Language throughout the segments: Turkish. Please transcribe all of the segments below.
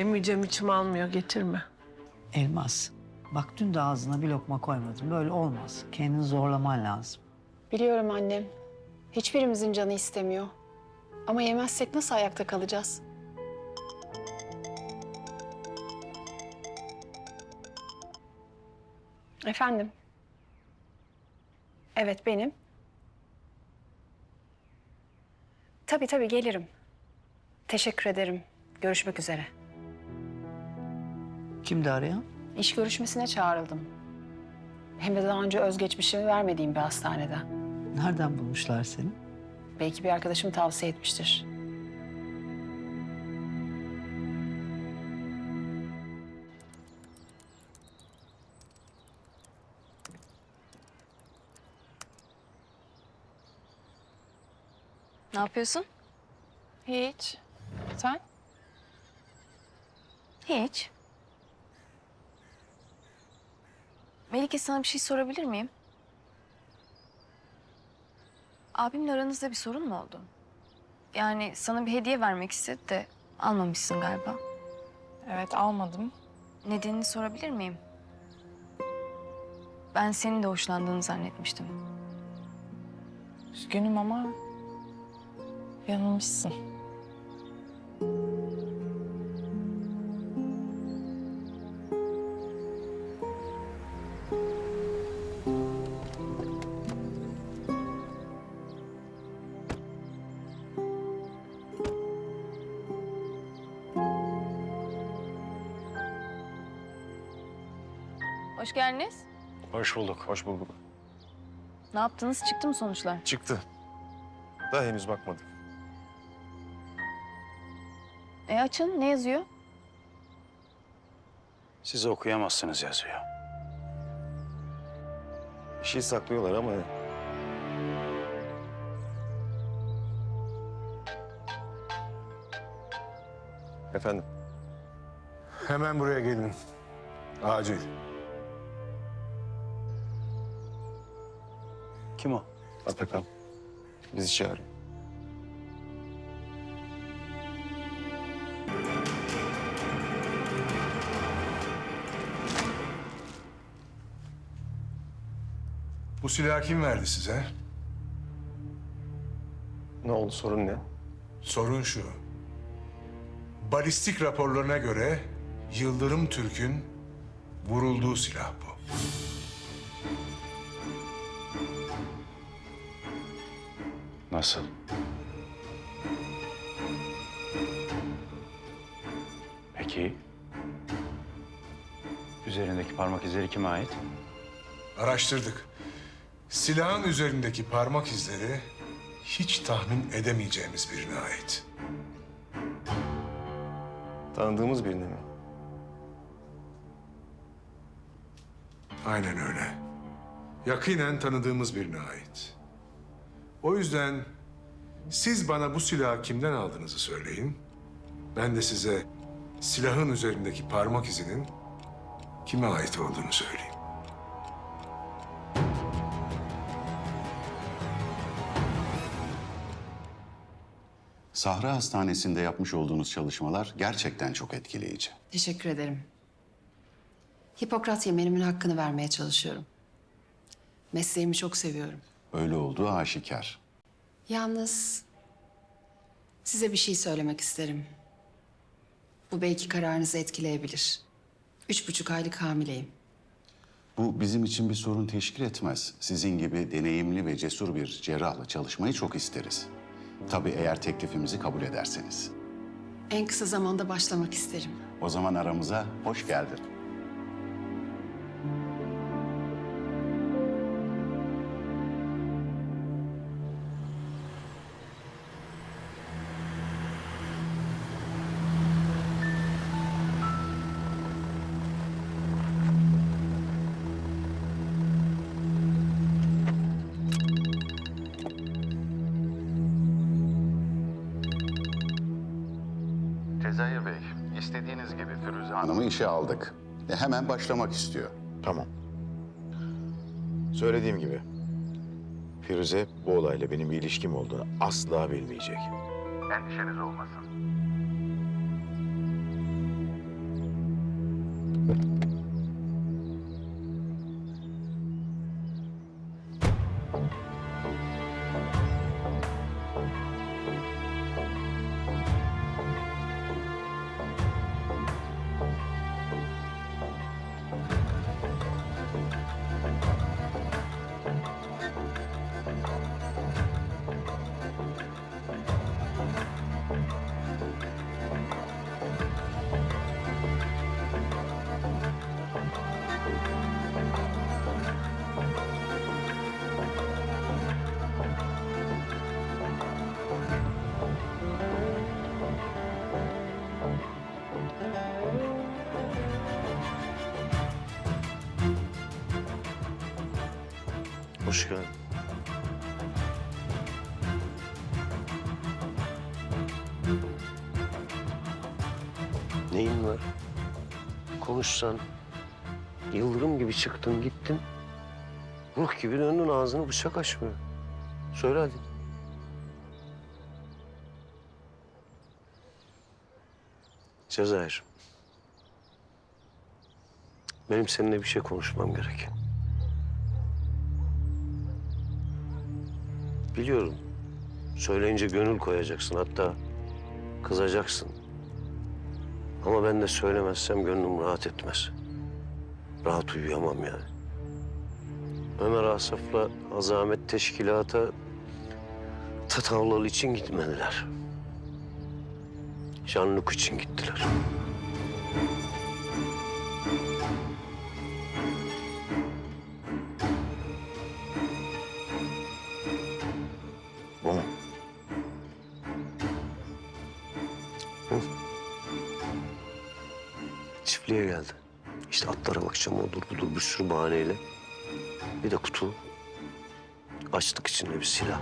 Yemeyeceğim içim almıyor getirme. Elmas. Bak dün de ağzına bir lokma koymadım. Böyle olmaz. Kendini zorlaman lazım. Biliyorum annem. Hiçbirimizin canı istemiyor. Ama yemezsek nasıl ayakta kalacağız? Efendim? Evet benim. Tabii tabii gelirim. Teşekkür ederim. Görüşmek üzere. Kimdi arayan? İş görüşmesine çağrıldım. Hem de daha önce özgeçmişimi vermediğim bir hastanede. Nereden bulmuşlar seni? Belki bir arkadaşım tavsiye etmiştir. Ne yapıyorsun? Hiç. Sen? Hiç. Melike sana bir şey sorabilir miyim? Abimle aranızda bir sorun mu oldu? Yani sana bir hediye vermek istedi de almamışsın galiba. Evet almadım. Nedenini sorabilir miyim? Ben senin de hoşlandığını zannetmiştim. Üzgünüm ama yanılmışsın. Hoş geldiniz. Hoş bulduk. Hoş bulduk. Ne yaptınız? Çıktı mı sonuçlar? Çıktı. Daha henüz bakmadık. E açın. Ne yazıyor? Siz okuyamazsınız yazıyor. Bir şey saklıyorlar ama Efendim? Hemen buraya gelin. Acil. Kim o? Atakan. Bizi çağırıyor. Bu silahı kim verdi size? Ne oldu sorun ne? Sorun şu. Balistik raporlarına göre Yıldırım Türk'ün vurulduğu silah bu. Nasıl? Peki. Üzerindeki parmak izleri kime ait? Araştırdık. Silahın üzerindeki parmak izleri hiç tahmin edemeyeceğimiz birine ait. Tanıdığımız birini mi? Aynen öyle. Yakinen tanıdığımız birine ait. O yüzden siz bana bu silahı kimden aldığınızı söyleyin. Ben de size silahın üzerindeki parmak izinin kime ait olduğunu söyleyeyim. Sahra Hastanesi'nde yapmış olduğunuz çalışmalar gerçekten çok etkileyici. Teşekkür ederim. Hipokrat yeminimin hakkını vermeye çalışıyorum. Mesleğimi çok seviyorum. Öyle olduğu aşikar. Yalnız size bir şey söylemek isterim. Bu belki kararınızı etkileyebilir. Üç buçuk aylık hamileyim. Bu bizim için bir sorun teşkil etmez. Sizin gibi deneyimli ve cesur bir cerrahla çalışmayı çok isteriz. Tabii eğer teklifimizi kabul ederseniz. En kısa zamanda başlamak isterim. O zaman aramıza hoş geldin. Cezayir Bey, istediğiniz gibi Firuze Hanım'ı işe aldık. E, hemen başlamak istiyor. Tamam. Söylediğim gibi Firuze bu olayla benim bir ilişkim olduğunu asla bilmeyecek. Endişeniz olmasın. Hoş geldin. Neyin var? Konuşsan. Yıldırım gibi çıktın gittin. Ruh gibi döndün ağzını bıçak açmıyor. Söyle hadi. Cezayir. Benim seninle bir şey konuşmam gerek. Biliyorum. Söyleyince gönül koyacaksın hatta kızacaksın. Ama ben de söylemezsem gönlüm rahat etmez. Rahat uyuyamam yani. Ömer Asaf'la Azamet Teşkilat'a Tatavlalı için gitmediler. Jean-Luc için gittiler. Çiftliğe geldi. İşte atlara bakacağım odur budur bir sürü bahaneyle. Bir de kutu. Açlık içinde bir silah.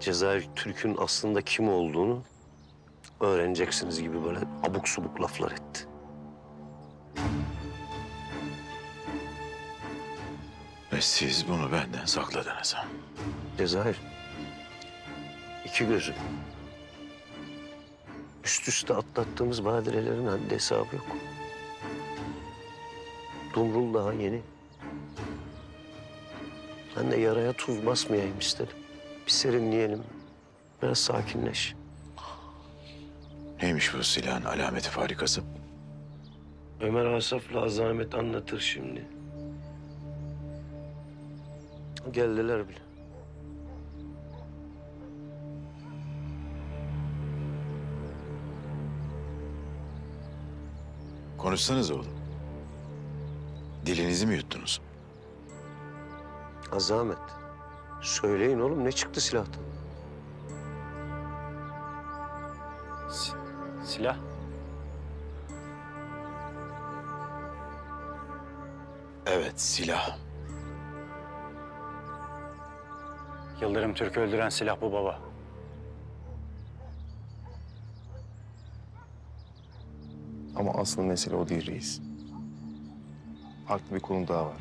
Cezayir Türk'ün aslında kim olduğunu öğreneceksiniz gibi böyle abuk subuk laflar etti. Ve siz bunu benden sakladınız ha? Cezayir. iki gözü. Üst üste atlattığımız badirelerin haddi hesabı yok. Dumrul daha yeni. Ben de yaraya tuz basmayayım istedim. Bir serinleyelim. Biraz sakinleş. Neymiş bu silahın alameti farikası? Ömer Asaf'la Azamet anlatır şimdi. Geldiler bile. Konuşsanız oğlum. Dilinizi mi yuttunuz? Azamet. Söyleyin oğlum ne çıktı silahtan? Silah? Evet, silah. Yıldırım Türk'ü öldüren silah bu baba. Ama asıl mesele o değil reis. Farklı bir konu daha var.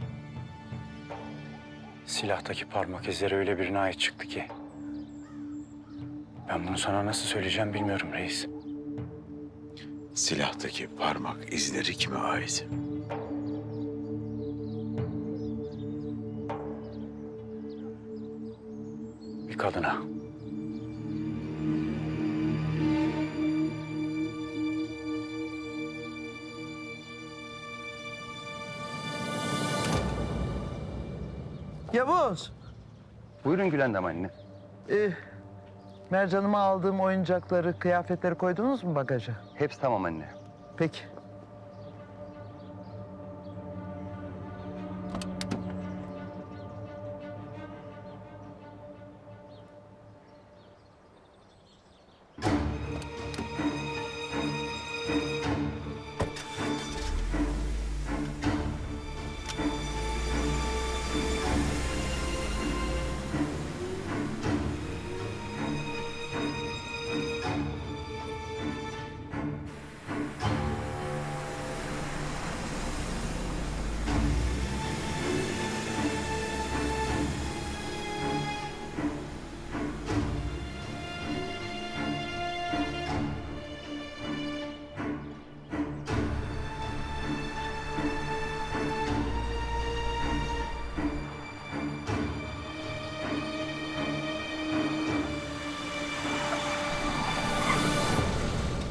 Silahtaki parmak izleri öyle birine ait çıktı ki. Ben bunu sana nasıl söyleyeceğim bilmiyorum reis. Silahtaki parmak izleri kime ait? Bir kadına. Yavuz, Buyurun Gülendam anne. e, Mercan'ıma aldığım oyuncakları, kıyafetleri koydunuz mu bagaja? Hepsi tamam anne. Peki.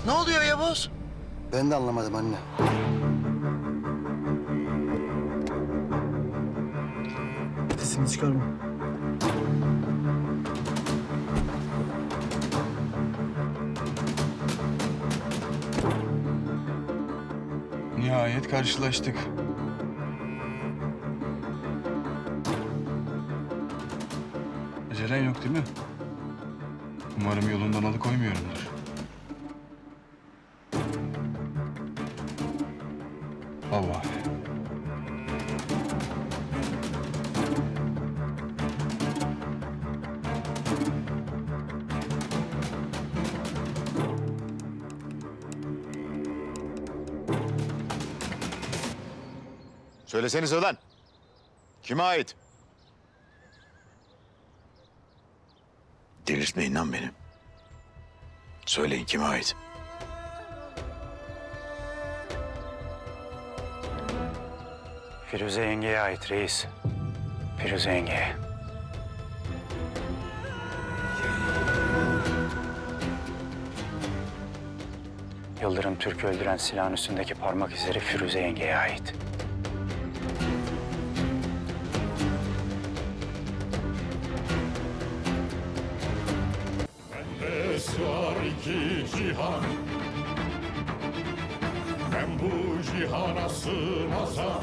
Ne oluyor Yavuz? Ben de anlamadım anne. Sesini çıkarma. Nihayet karşılaştık. Acelen yok değil mi? Umarım yolundan alıkoymuyorumdur. Allah. Söyleseniz ulan. Kime ait? Delirtmeyin lan benim. Söyleyin kime ait? Firuze yengeye ait reis. Firuze yengeye. Yıldırım Türk'ü öldüren silahın üstündeki parmak izleri Firuze yengeye ait. var iki cihan Ben bu cihana sığmazam